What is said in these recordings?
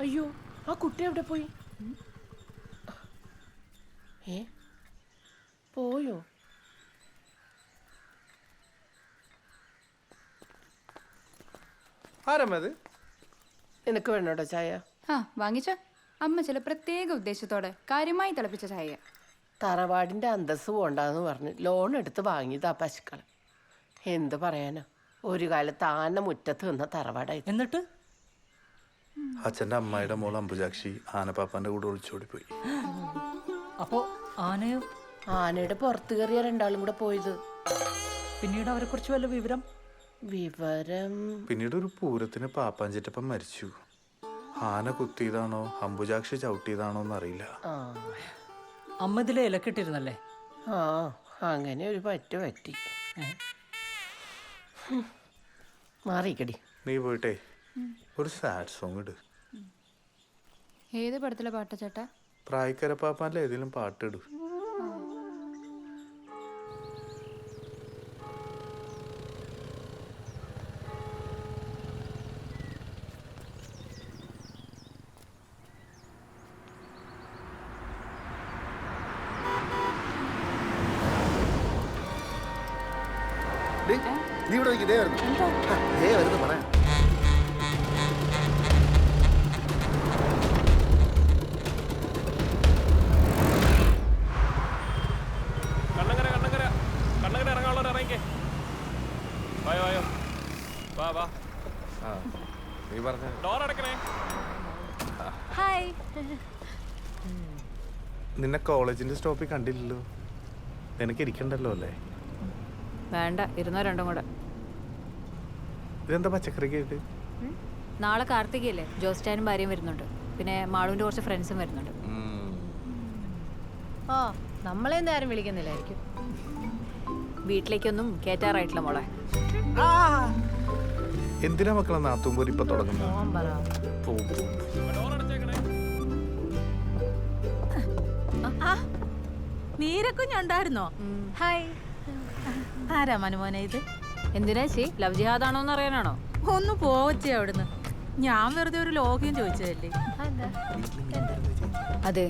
അയ്യോ ആ കുട്ടി എവിടെ പോയി? ഏ? പോയോ? ആരമ്മത് നിനക്ക് വേണോട്ടോ ചായ? ആ വാങ്ങിച്ചോ. അമ്മ ചില പ്രത്യേക ഉദ്ദേശത്തോടെ കാര്യമായി തിളപ്പിച്ച ചായ തറവാടിന്റെ അന്തസ് പോണ്ടെന്ന് പറഞ്ഞ്. ലോൺ എടുത്ത് വാങ്ങിയതാ പശുക്കൾ എന്ത് പറയാനോ? ഒരു കാലത്ത് ആന മുറ്റത്ത് നിന്ന തറവാടായി. എന്നിട്ട്? അച്ഛന്റെ അമ്മായിയുടെ മോൾ അമ്പുജാക്ഷി ആനപ്പാപ്പാന്റെ കൂടെ ഒളിച്ചോടിപ്പോയി അപ്പോ ആനയോ ആനയുടെ പുറത്ത് കയറിയ രണ്ടാളും കൂടെ പോയത്. പിന്നീട് അവരെ കുറിച്ച് വല്ല വിവരം? വിവരം. പിന്നീട് ഒരു പൂരത്തിന് പാപ്പാഞ്ചിറ്റപ്പം മരിച്ചു. ആന കുത്തിയതാണോ അമ്പുജാക്ഷി ചവിട്ടിയതാണോ എന്നറിയില്ല. ആ. അമ്മ ഇതിലെ ഇലക്കിട്ടിരുന്നല്ലേ? ആ അങ്ങനെ ഒരു പറ്റ പറ്റി. മാറിക്കടി നീ പോയിട്ടേ. ഒരു സാഡ് സോങ് ഇട്. ഏത് പടത്തിലെ പാട്ടാ ചേട്ടാ? പ്രായക്കര പാപ്പാന്റെ ഏതെങ്കിലും പാട്ടിടു നിന്നെ കോളേജിന്റെ സ്റ്റോപ്പിൽ കണ്ടില്ലല്ലോ. നിനക്ക് ഇരിക്കണ്ടല്ലോ അല്ലേ? വേണ്ട ഇരുന്നോ രണ്ടും കൂടെ. ഇതെന്താ പച്ചക്കറി കേട്ട് നാളെ കാർത്തികയല്ലേ? ജോസ്റ്റാനും ഭാര്യയും വരുന്നുണ്ട്. പിന്നെ മാളുവിന്റെ കുറച്ച് ഫ്രണ്ട്സും വരുന്നുണ്ട്. ഓ നമ്മളെ ആരും വിളിക്കുന്നില്ലായിരിക്കും. വീട്ടിലേക്കൊന്നും കേറ്റാറായിട്ടില്ല മോളെ. എന്തിനാ മക്കളെ നാത്തുമ്പോൾ ഇപ്പൊ തുടങ്ങുന്നത് ഓൻ പറ. നീരക്കുഞ്ഞുണ്ടായിരുന്നോ? ഹായ്. ആരാ മനുമോനെ ഇത്? എന്തിനാ ചേ ലവ് ജിഹാദാണോ എന്ന് അറിയാനാണോ? ഒന്ന് പോവച്ചേ അവിടുന്ന്. ഞാൻ വെറുതെ ഒരു ലോഗ്യം ചോദിച്ചതല്ലേ? അതെ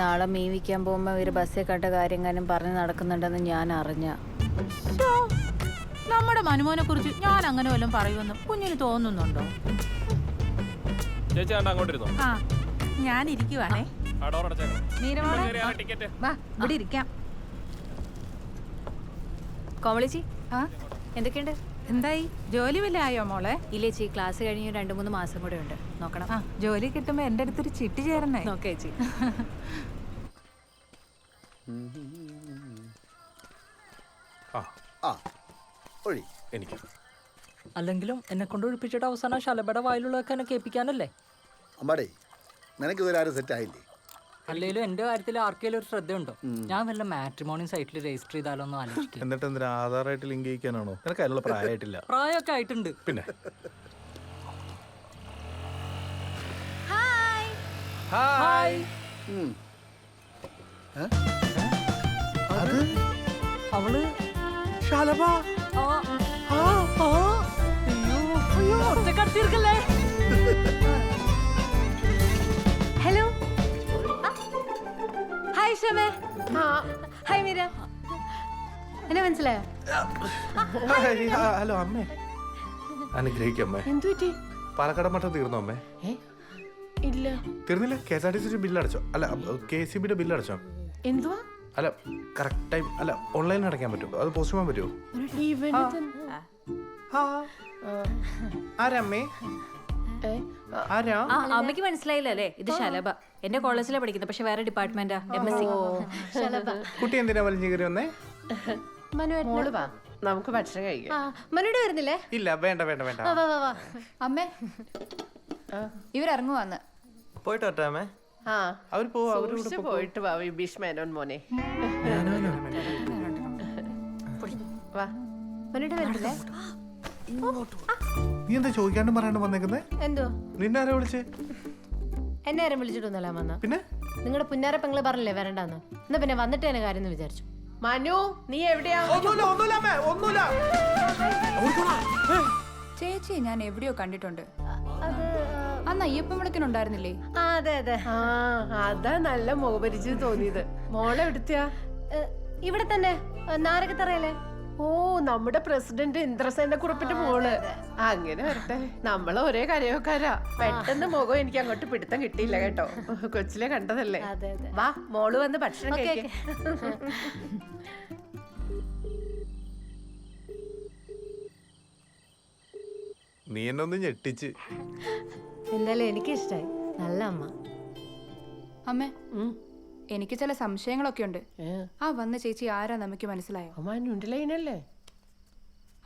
നാളെ മീൻ വിൽക്കാൻ പോകുമ്പോ ഇവർ ബസ്സിൽ കണ്ട കാര്യങ്ങാനും പറഞ്ഞു നടക്കുന്നുണ്ടെന്ന് ഞാൻ അറിഞ്ഞ. നമ്മുടെ മനുമോനെ കുറിച്ച് ഞാൻ അങ്ങനെ വല്ലതും പറയുമെന്ന് കുഞ്ഞിന് തോന്നുന്നുണ്ടോ? ചേച്ചി ആണ്ട് അങ്ങോട്ട് ഇരുന്നോ? ആ ഞാൻ ഇരിക്കുവാണേ. ഇവിടെ ഇരിക്കാം. കോമളിച്ചി? ആ? എന്തൊക്കെയുണ്ട്? എന്തായി? ജോലി വല്ല ആയോ മോളെ? ഇല്ലേ ചീ ക്ലാസ് കഴിഞ്ഞ് രണ്ട് മൂന്ന് മാസം കൂടെ ഉണ്ട്. നോക്കണം. ആ ജോലി കിട്ടുമ്പോ എന്റെ അടുത്തൊരു ചിട്ടി ചേരണേ. നോക്കേ ചേച്ചി എനിക്ക്. അല്ലെങ്കിലും എന്നെ കൊണ്ട് ഒഴിപ്പിച്ചിട്ട് അവസാനം ശലഭയുടെ വായിലുള്ളതൊക്കെ എന്നെ കേൾപ്പിക്കാനല്ലേ? അമ്മാടേ നിനക്ക് ഇതുവരെ ആരും സെറ്റ് ആയില്ലേ? അല്ലെങ്കിലും എന്റെ കാര്യത്തിൽ ആർക്കെങ്കിലും ഒരു ശ്രദ്ധയുണ്ടോ? ഞാൻ വല്ല മാട്രിമോണി സൈറ്റിൽ രജിസ്റ്റർ ചെയ്താലോ എന്ന് ആലോചിക്കും. എന്നിട്ട് എന്തിനാ ആധാറായിട്ട് ലിങ്ക് ചെയ്യിക്കാനാണോ നിനക്ക് അതിനുള്ള പ്രായമായിട്ടില്ല. പ്രായമൊക്കെ ആയിട്ടുണ്ട്. പിന്നെ? ഹായ്. അത്? അവൾ? ശാലഭ? ആ, ആ, ആ. അയ്യോ, അയ്യോ, ഒറ്റക്കടത്തിയിരിക്കല്ലേ? ഹായ് ഷമേ ആ. ഹായ് മീര. എന്നെ മനസ്സിലായോ? ഹലോ അമ്മേ. അനുഗ്രഹിക്കമ്മേ. എന്തു പറ്റി? പാലക്കാട് മട്ടം തീർന്നോ അമ്മേ? ഇല്ല. തീർന്നില്ല. K S R T C bill അടച്ചോ അല്ല കെ സി ബിയുടെ ബില്ല് അടച്ചോ എന്തുവാ? അല്ല കറക്റ്റ് ടൈം അല്ല ഓൺലൈനിൽ അടയ്ക്കാൻ പറ്റുമോ? അത് പോസ്റ്റ് ചെയ്യാൻ പറ്റുമോ? ആരാ അമ്മേ? ആരാ? ആ അമ്മയ്ക്ക് മനസ്സിലായില്ല അല്ലേ? ഇത് ശലഭ. എന്റെ കോളേജിലാണ് പഠിക്കുന്നത് പക്ഷെ വേറെ ഡിപ്പാർട്ട്മെന്റാ എം എസ് സി കുട്ടി എന്തിനാ വലിഞ്ഞു കയറി വന്നേ മോൾ വാ. നമുക്ക് ഭക്ഷണം കഴിക്കാം. മനുടെ വരുന്നില്ലേ? ഇല്ല വേണ്ട വേണ്ട വേണ്ട. വാ വാ വാ അമ്മേ. ഇവരിറങ്ങുവാന്ന്. പോയിട്ട് വട്ടാമേ ആ. അവർ പോവാ പോയിട്ട് വാ വിഭീഷ് മേനോൻ മോനെ. വാ. മനുടെ വരുന്നില്ലേ? നീ എന്താ ചോദിക്കാണ്ട് പറയാണ്ട് വന്നേക്കുന്നേ? എന്തോ? നിന്നെ ആരാ വിളിച്ചേ? എന്നെ ആരും വിളിച്ചിട്ടൊന്നുമല്ല വന്ന. പിന്നെ? നിങ്ങളുടെ പുന്നാര പെങ്ങൾ പറഞ്ഞില്ലേ വരണ്ടെന്ന്? എന്നാ പിന്നെ വന്നിട്ട് എന്നെ കാര്യം എന്ന് വിചാരിച്ചു. മനു നീ എവിടെയാ? ഒന്നുമില്ല ഒന്നുമില്ല അമ്മേ ഒന്നുമില്ല. ചേച്ചി ഞാൻ എവിടെയോ കണ്ടിട്ടുണ്ട്. അന്ന് അയ്യപ്പൻ വിളക്കിനുണ്ടായിരുന്നില്ലേ? ആ അതെ അതെ. ആ അതാ നല്ല മുഖപരിചയം തോന്നിയത്. മോളെ എവിടുത്തെയാ ഏ, ഇവിടെ തന്നെ ഏ, നാരകത്തറയല്ലേ? ഓ നമ്മുടെ പ്രസിഡന്റ് ഇന്ദ്രസേന കുറിപ്പിന്റെ മോൾ. അങ്ങനെ വരട്ടെ. നമ്മൾ ഒരേ കരയോക്കാരാ പെട്ടെന്ന് മുഖം എനിക്ക് അങ്ങോട്ട് പിടുത്തം കിട്ടിയില്ല കേട്ടോ. കൊച്ചിലെ കണ്ടതല്ലേ? അതെ അതെ. വാ മോൾ വന്ന് ഭക്ഷണം കഴിക്കാം. നീ എന്നൊന്ന് ഞെട്ടിച്ച്. എന്തായാലും എനിക്കിഷ്ടായി. നല്ല അമ്മ. അമ്മേ ഉം. എനിക്ക് ചില സംശയങ്ങളൊക്കെ ഉണ്ട്. ആ വന്ന ചേച്ചി ആരാ നമുക്ക് മനസ്സിലായോ? അമ്മ നുണ്ടിലൈനല്ലേ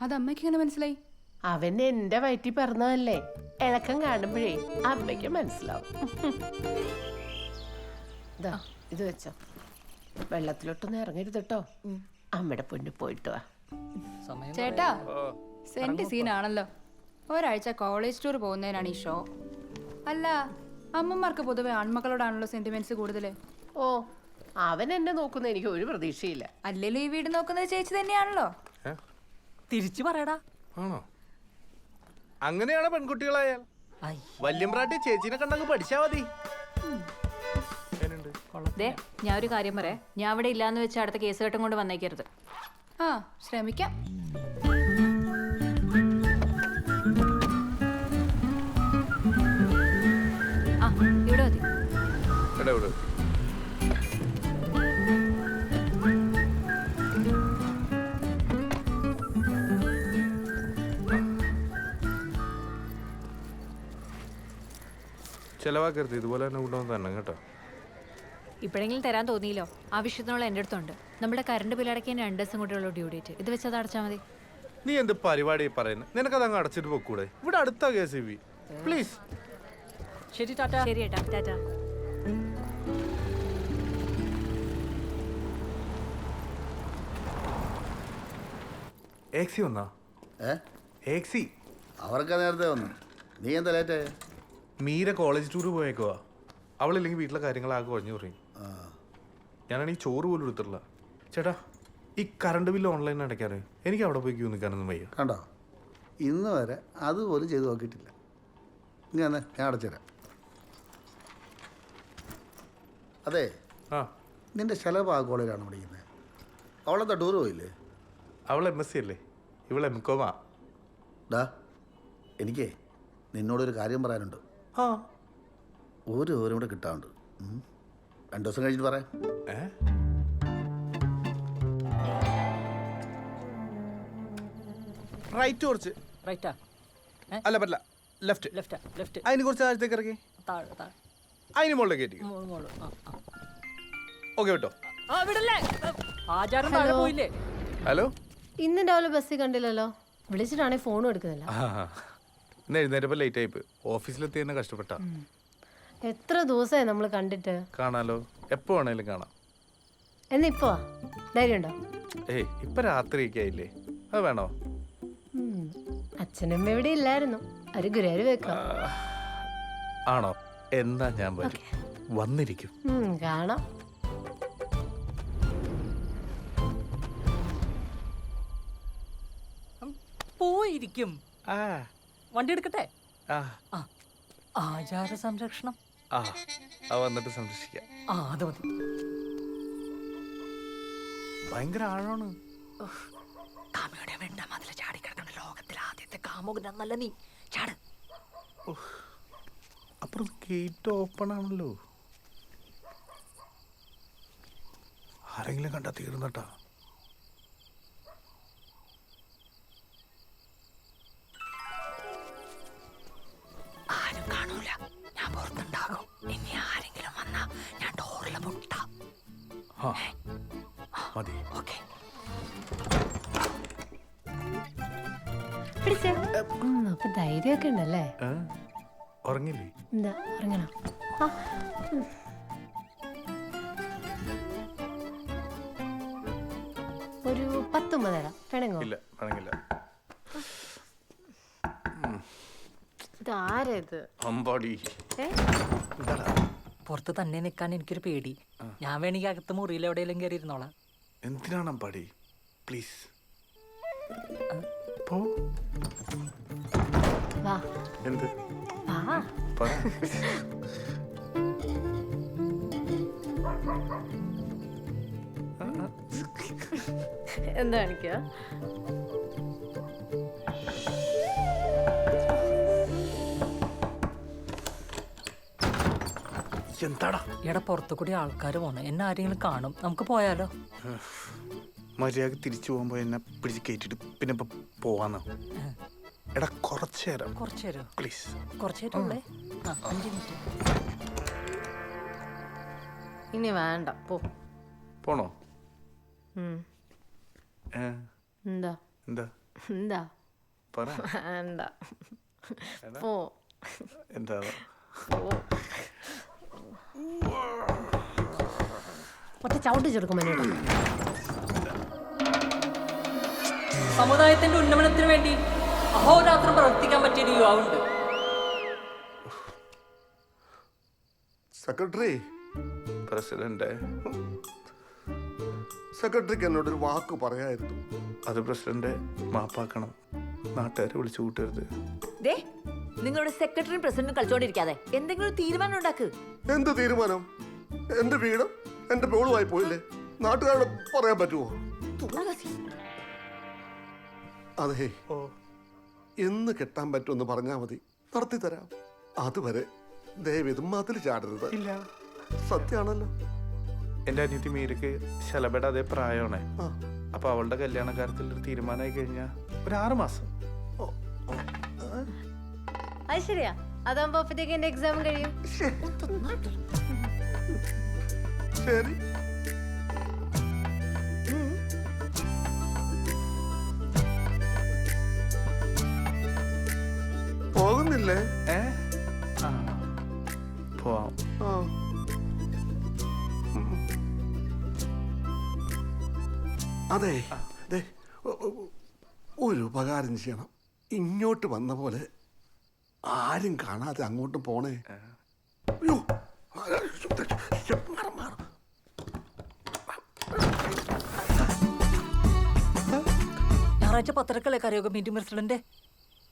അത് അമ്മയ്ക്ക് ഇങ്ങനെ മനസ്സിലായി? അവൻ എന്റെ വയറ്റി പറഞ്ഞതല്ലേ? ഇളക്കം കാണുമ്പോഴേ അമ്മയ്ക്ക് മനസ്സിലാവും. ദാ, ഇത് വെച്ചോ. വെള്ളത്തിലോട്ടൊന്നും ഇറങ്ങരുത് കേട്ടോ അമ്മയുടെ പൊന്നു പോയിട്ട് വാ. ചേട്ടാ സെന്റ് സീനാണല്ലോ. ഒരാഴ്ച കോളേജ് ടൂർ പോകുന്നതിനാണ് ഈ ഷോ. അല്ല അമ്മമാർക്ക് പൊതുവെ ആൺമക്കളോടാണല്ലോ സെന്റിമെന്റ്സ് കൂടുതൽ ഓ അവൻ എന്നെ നോക്കുന്ന എനിക്ക് ഒരു പ്രതീക്ഷയില്ല. അല്ലല്ലോ ഈ വീട് നോക്കുന്നത് ചേച്ചി തന്നെയാണല്ലോ. തിരിച്ചു പറയടാ. ആണോ? അങ്ങനെയാണ് പെൺകുട്ടികളായാൽ വല്യമ്പ്രാട്ടി ചേച്ചിനെ കണ്ടങ്ങ് പഠിച്ചാ മതി. ദേ ഞാൻ ഒരു കാര്യം പറയാം. ഞാൻ അവിടെ ഇല്ലാന്ന് വെച്ച് അടുത്ത കേസ് കെട്ടും കൊണ്ട് വന്നേക്കരുത്. ആ ശ്രമിക്കാം. ചെലവാക്കരുത്. ഇതുപോലെ തന്നെ കൊണ്ടുവന്ന് തന്നെ കേട്ടോ. ഇപ്പോഴെങ്കിലും തരാൻ തോന്നിയില്ലോ? ആവശ്യത്തിനുള്ള എന്റെ അടുത്തുണ്ട്. നമ്മുടെ കറണ്ട് ബിൽ അടയ്ക്കാൻ രണ്ട് ദിവസം കൂടെയുള്ള ഡ്യൂ ഡേറ്റ് ഇത് വെച്ചത് അത് അടച്ചാൽ മതി. നീ എന്ത് പരിപാടി പറയുന്നത് നിനക്കത് അങ്ങ് അടച്ചിട്ട് പൊക്കൂടെ? ഇവിടെ അടുത്ത കെ സി ബി. പ്ലീസ് ശരി ടാറ്റ. ശരി ഏട്ടാ. ടാറ്റ. ഏക്സി വന്നാ? ഏ? ഏക്സി അവർക്ക് നേരത്തെ വന്നു. നീ എന്താ ലേറ്റ് മീര കോളേജ് ടൂർ പോയേക്കുവാ. അവളില്ലെങ്കിൽ വീട്ടിലെ കാര്യങ്ങളാകെ കുറഞ്ഞു പറയും. ആ. ഞാനാണെങ്കിൽ ചോറ് പോലും എടുത്തിട്ടില്ല. ചേട്ടാ ഈ കറണ്ട് ബില്ല് ഓൺലൈൻ അടയ്ക്കാറ് എനിക്ക് അവിടെ പോയി ക്യൂ നിൽക്കാനൊന്നും വയ്യ. കണ്ടോ? ഇന്ന് വരെ അതുപോലും ചെയ്തു നോക്കിയിട്ടില്ല. ഇങ്ങനെ ഞാൻ അടച്ചുതരാം അതെ ആ. നിന്റെ ശലഭ ആ കോളേജിലാണ് പഠിക്കുന്നത് അവളെന്താ ടൂർ പോയില്ലേ? അവൾ എം എസ് സി അല്ലേ? ഇവൾ എം കോമാ ഡാ എനിക്കേ നിന്നോടൊരു കാര്യം പറയാനുണ്ട്. ആ. ഒരു ഓരോ കൂടെ കിട്ടാണ്ട് രണ്ടു ദിവസം കഴിഞ്ഞിട്ട് പറയാം. റൈറ്റ് കുറച്ച്. റൈറ്റാ? അല്ല പറ്റില്ല. ലെഫ്റ്റ്. ലെഫ്റ്റാ? ലെഫ്റ്റ്. അതിന് കുറച്ച് താഴത്തേക്ക് ഇറക്കി. താഴെ താഴെ. അതിന് മുകളിലേക്ക് കയറ്റി. മോൾ മോൾ ആ ആ. ഓക്കെ കേട്ടോ ആ വിടല്ലേ? ആചാരം താഴെ പോയില്ലേ? ഹലോ? ഇന്ന് രാവിലെ ബസ്സിൽ കണ്ടില്ലല്ലോ. വിളിച്ചിട്ടാണെങ്കിൽ ഫോണും എടുക്കുന്നില്ല. ആ ഇന്ന് എഴുന്നേറ്റപ്പോൾ ലേറ്റ് ആയിപ്പ് ഓഫീസിലെത്തി തന്നെ കഷ്ടപ്പെട്ട. എത്ര ദിവസമായി നമ്മൾ കണ്ടിട്ട്? കാണാലോ. എപ്പോ വേണേലും കാണാം. എന്നാ ഇപ്പോ വാ. ധൈര്യമുണ്ടോ ഏയ് ഇപ്പൊ രാത്രിയൊക്കെ ആയില്ലേ? അത് വേണോ? ഉം. അച്ഛനമ്മ ഇവിടെ ഇല്ലായിരുന്നു. ഒരു ഗുരുവായൂർ വെക്കാം ആണോ? എന്നാ ഞാൻ വരും. വന്നിരിക്കും. ഉം, കാണാം. പോയിരിക്കും. ആ. വണ്ടി എടുക്കട്ടെ? ആചാര സംരക്ഷണം. ആ വന്നിട്ട് സംരക്ഷിക്കാം. ആ അത് മതി. ഭയങ്കര ആഴമാണ്. കാമയുടെ വെണ്ട മതിൽ ചാടിക്കിടക്കുന്ന ലോകത്തിലെ ആദ്യത്തെ കാമുകനല്ല നീ. ചാട്. അപ്പുറം ഗേറ്റ് ഓപ്പൺ ആണല്ലോ. ആരെങ്കിലും കണ്ടാ തീർന്നട്ടാ. പുറത്തുണ്ടാകും ഇനി ആരെങ്കിലും വന്നാ ഞാൻ ഡോറിലെ മുട്ട മതി. ഓക്കെ. അപ്പൊ ധൈര്യമൊക്കെ ഉണ്ടല്ലേ? ഉറങ്ങില്ലേ? എന്താ ഉറങ്ങണോ. ഒരു പത്തൊമ്പത് തരാം വേണമെങ്കോ ഇല്ല വേണമെങ്കില്ല ഇത് ഇത് അമ്പാടി. ഏ? എന്താടാ പുറത്ത് തന്നെ നിൽക്കാൻ എനിക്കൊരു പേടി. ഞാൻ വേണമെങ്കിൽ അകത്ത് മുറിയിൽ എവിടെയെങ്കിലും കയറി ഇരുന്നോളാം. എന്തിനാണ് അമ്പാടി? പ്ലീസ്. പോ. വാ. എന്ത്? വാ. പറ. എന്താ കാണിക്കുക എന്താടാ എടാ പുറത്തു കൂടി ആൾക്കാർ പോണേ എന്നെ ആരെങ്കിലും കാണും. നമുക്ക് പോയാലോ? മര്യാദ തിരിച്ചു പോകുമ്പോ എന്നെ പിടിച്ച് കയറ്റിട്ട് പിന്നെ ഇപ്പൊ പോവാന്ന്? എടാ കുറച്ചു നേരം. കുറച്ചു നേരം. പ്ലീസ്. കുറച്ചു നേരം ഉള്ളേ? ആ അഞ്ച് മിനിറ്റ്. ഇനി വേണ്ട പോ. പോണോ? എന്താ? എന്താ? എന്താ? പറ. വേണ്ട. പോ. എന്താ? പോ. ഒറ്റ ചവിട്ടി ചെറുക്കും മനുട്ടോ സമുദായത്തിന്റെ ഉന്നമനത്തിന് വേണ്ടി അഹോരാത്രം പ്രവർത്തിക്കാൻ പറ്റിയ ഒരു യുവാവുണ്ട്. സെക്രട്ടറി. പ്രസിഡന്റ്. സെക്രട്ടറിക്ക് എന്നോടൊരു വാക്ക് പറയായിരുന്നു. അത് പ്രസിഡന്റ് മാപ്പാക്കണം. നാട്ടുകാരെ വിളിച്ചു കൂട്ടരുത്. ദേ നിങ്ങളുടെ സെക്രട്ടറിയും പ്രസിഡന്റും കളിച്ചോണ്ടിരിക്കാതെ എന്തെങ്കിലും ഒരു തീരുമാനം ഉണ്ടാക്ക്. എന്ത് തീരുമാനം? എന്റെ വീടും എന്റെ പേളുമായി പോയില്ലേ? നാട്ടുകാരോട് പറയാൻ പറ്റുമോ? അതെ. എന്ന് കെട്ടാൻ പറ്റുമെന്ന് പറഞ്ഞാ മതി. നടത്തി തരാം. അതുവരെ ദയവിത് മതിൽ ചാടരുത്. ഇല്ല. സത്യാണല്ലോ. എന്റെ അനിയത്തി മീരക്ക് ശലഭയുടെ അതേ പ്രായമാണ്. ആ. അപ്പൊ അവളുടെ കല്യാണ കാര്യത്തിൽ ഒരു തീരുമാനമായി കഴിഞ്ഞാൽ ഒരു ആറ് മാസം. അത് ശരിയാ. അതാകുമ്പോ അപ്പത്തേക്ക് എന്റെ എക്സാം കഴിയും. ശരി. പോകുന്നില്ലേ? ഏ? ആ. പോവാം. ആ. അതെ. ഒരു ഉപകാരം ചെയ്യണം. ഇങ്ങോട്ട് വന്ന പോലെ ആരും കാണാതെ അങ്ങോട്ട് പോണേ. അയ്യോ മാറ്, മാറ്. ഞായറാഴ്ച പത്രക്കളെ കരയോഗ മീറ്റിംഗ് പ്രസിഡന്റ്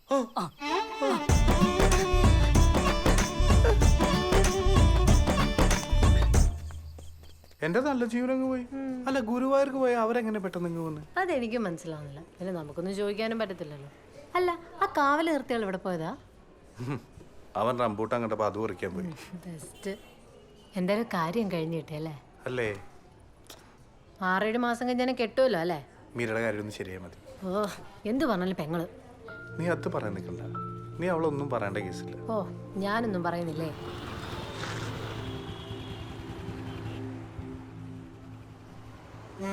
ആ. എന്റെ നല്ല ജീവനങ്ങ് പോയി. അല്ല ഗുരുവായൂർക്ക് പോയി അവരെങ്ങനെ പെട്ടെന്ന് ഇങ്ങ് വന്ന്? അതെനിക്കും മനസ്സിലാവുന്നില്ല. പിന്നെ നമുക്കൊന്നും ചോദിക്കാനും പറ്റത്തില്ലല്ലോ. അല്ല ആ കാവൽ നിർത്തിയാൽ ഇവിടെ പോയതാ? അവൻ റംബൂട്ടാൻ കണ്ടപ്പോ അത് പറിക്കാൻ പോയി. ബെസ്റ്റ് എന്തായാലും കാര്യം കഴിഞ്ഞിട്ടല്ലേ കിട്ടിയല്ലേ അല്ലേ? ആറേഴ് മാസം കഴിഞ്ഞാൽ കെട്ടുമല്ലോ അല്ലേ? മീരയുടെ കാര്യം ഒന്ന് ശരിയായി മതി. ഓ എന്ത് പറഞ്ഞാലും പെങ്ങൾ? നീ അത് പറയാൻ നിൽക്കണ്ട. നീ അവളൊന്നും പറയേണ്ട കേസില്ല. ഓ ഞാനൊന്നും പറയുന്നില്ലേ? ഏ?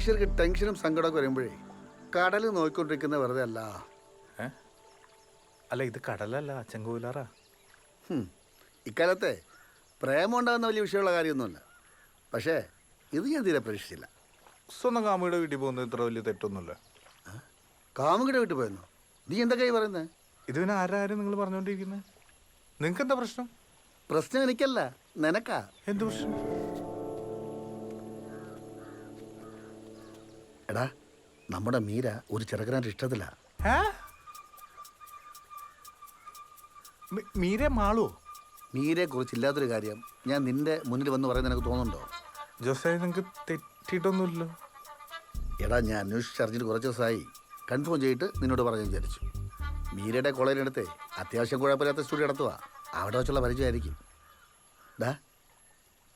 മനുഷ്യർക്ക് ടെൻഷനും സങ്കടമൊക്കെ വരുമ്പോഴേ കടൽ നോക്കിക്കൊണ്ടിരിക്കുന്ന വെറുതെ അല്ല. ഏ? അല്ല ഇത് കടലല്ല ചെങ്കോലാറാ. ഹും. ഇക്കാലത്തെ പ്രേമം ഉണ്ടാകുന്ന വലിയ വിഷയമുള്ള കാര്യമൊന്നുമല്ല. പക്ഷേ ഇത് ഞാൻ തീരെ പ്രതീക്ഷിച്ചില്ല. സ്വന്തം കാമുകിയുടെ വീട്ടിൽ പോകുന്നത് ഇത്ര വലിയ തെറ്റൊന്നുമില്ല. കാമുകിയുടെ വീട്ടിൽ പോയെന്നോ? നീ എന്തൊക്കെയായി പറയുന്നത് ഇത് പിന്നെ ആരാരും നിങ്ങൾ പറഞ്ഞുകൊണ്ടിരിക്കുന്നത് നിങ്ങൾക്ക് എന്താ പ്രശ്നം? പ്രശ്നം എനിക്കല്ല നിനക്കാ. എന്ത് പ്രശ്നം? എടാ നമ്മുടെ മീര ഒരു ചെറുക്കനായിട്ട് ഇഷ്ടത്തില്ല മീര മാളോ? മീരയെ കുറിച്ച് ഇല്ലാത്തൊരു കാര്യം ഞാൻ നിന്റെ മുന്നിൽ വന്ന് പറയുന്നത് എനിക്ക് തോന്നുന്നുണ്ടോ? ജോസായി നിങ്ങൾക്ക് തെറ്റിയിട്ടൊന്നുമില്ലല്ലോ എടാ ഞാൻ അന്വേഷിച്ചറിഞ്ഞിട്ട് കുറച്ച് ദിവസമായി. കൺഫേം ചെയ്തിട്ട് നിന്നോട് പറഞ്ഞു വിചാരിച്ചു. മീരയുടെ കോളേജിനടുത്ത് അത്യാവശ്യം കുഴപ്പമില്ലാത്ത സ്റ്റുഡിയോ നടത്തുക അവിടെ വെച്ചുള്ള പരിചയമായിരിക്കും. ഡാ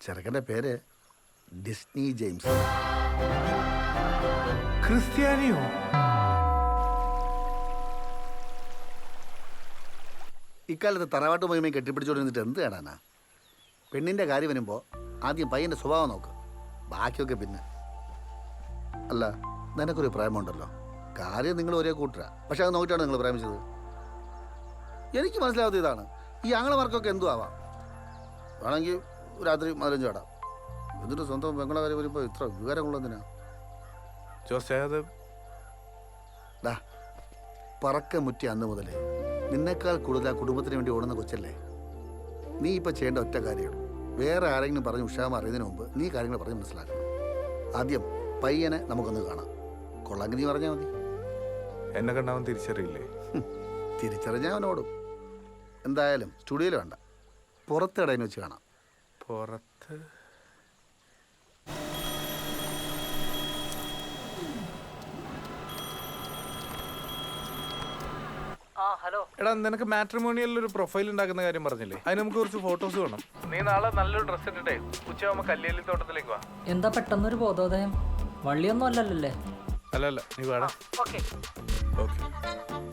ചെറുക്കന്റെ പേര് ഡിസ്നി ജെയിംസ്. ക്രിസ്ത്യാനിയോ? ഇക്കാലത്ത് തറവാട്ട് മഹിമയും കെട്ടിപ്പിടിച്ചോണ്ടിരുന്നിട്ട് എന്ത് കാണാനാ? പെണ്ണിന്റെ കാര്യം വരുമ്പോൾ ആദ്യം പയ്യന്റെ സ്വഭാവം നോക്ക്. ബാക്കിയൊക്കെ പിന്നെ. അല്ല നിനക്കൊരു പ്രേമമുണ്ടല്ലോ. കാര്യം നിങ്ങൾ ഒരേ കൂട്ടരാ. പക്ഷെ അത് നോക്കിയിട്ടാണ് നിങ്ങൾ പ്രേമിച്ചത്. എനിക്ക് മനസ്സിലാവാത്ത ഇതാണ്. ഈ ആങ്ങളമാർക്കൊക്കെ എന്തു ആവാം. വേണമെങ്കിൽ രാത്രി മതിലഞ്ചു വേടാം. എന്നിട്ട് സ്വന്തം പെങ്ങളെ കാര്യം വരുമ്പോൾ ഇത്ര വിവരമുള്ളതിനാ അത് ഡാ പറക്ക മുറ്റി അന്ന് മുതലേ നിന്നേക്കാൾ കൂടുതൽ ആ കുടുംബത്തിന് വേണ്ടി ഓടുന്ന കൊച്ചല്ലേ? നീ ഇപ്പൊ ചെയ്യേണ്ട ഒറ്റ കാര്യമാണ്. വേറെ ആരെങ്കിലും പറഞ്ഞ് ഉഷാമ അറിയുന്നതിന് മുമ്പ് നീ കാര്യങ്ങൾ പറഞ്ഞ് മനസ്സിലാക്കണം. ആദ്യം പയ്യനെ നമുക്കൊന്ന് കാണാം. കൊള്ളാങ്കി നീ പറഞ്ഞാൽ മതി. എന്നെ കണ്ടാവൻ തിരിച്ചറിയില്ലേ? തിരിച്ചറിഞ്ഞാൽ അവൻ എന്തായാലും സ്റ്റുഡിയോയിൽ വേണ്ട. പുറത്തിടയിൽ വെച്ച് കാണാം. പുറത്ത്? എടാ നിനക്ക് മാട്രിമോണിയലിൽ ഒരു പ്രൊഫൈൽ ഉണ്ടാക്കുന്ന കാര്യം പറഞ്ഞില്ലേ? അതിന് നമുക്ക് കുറച്ച് ഫോട്ടോസ് വേണം. നീ നാളെ നല്ലൊരു ഡ്രസ് ഇട്ടിട്ടേ ഉച്ചയാകുമ്പോ കല്ലേലി തോട്ടത്തിലേക്ക് വാ. എന്താ പെട്ടെന്നൊരു ബോധോദയം? വള്ളിയൊന്നും അല്ലല്ലോ അല്ലല്ലേ അല്ല അല്ല നീ വേണം. ഓക്കെ. ഓക്കെ.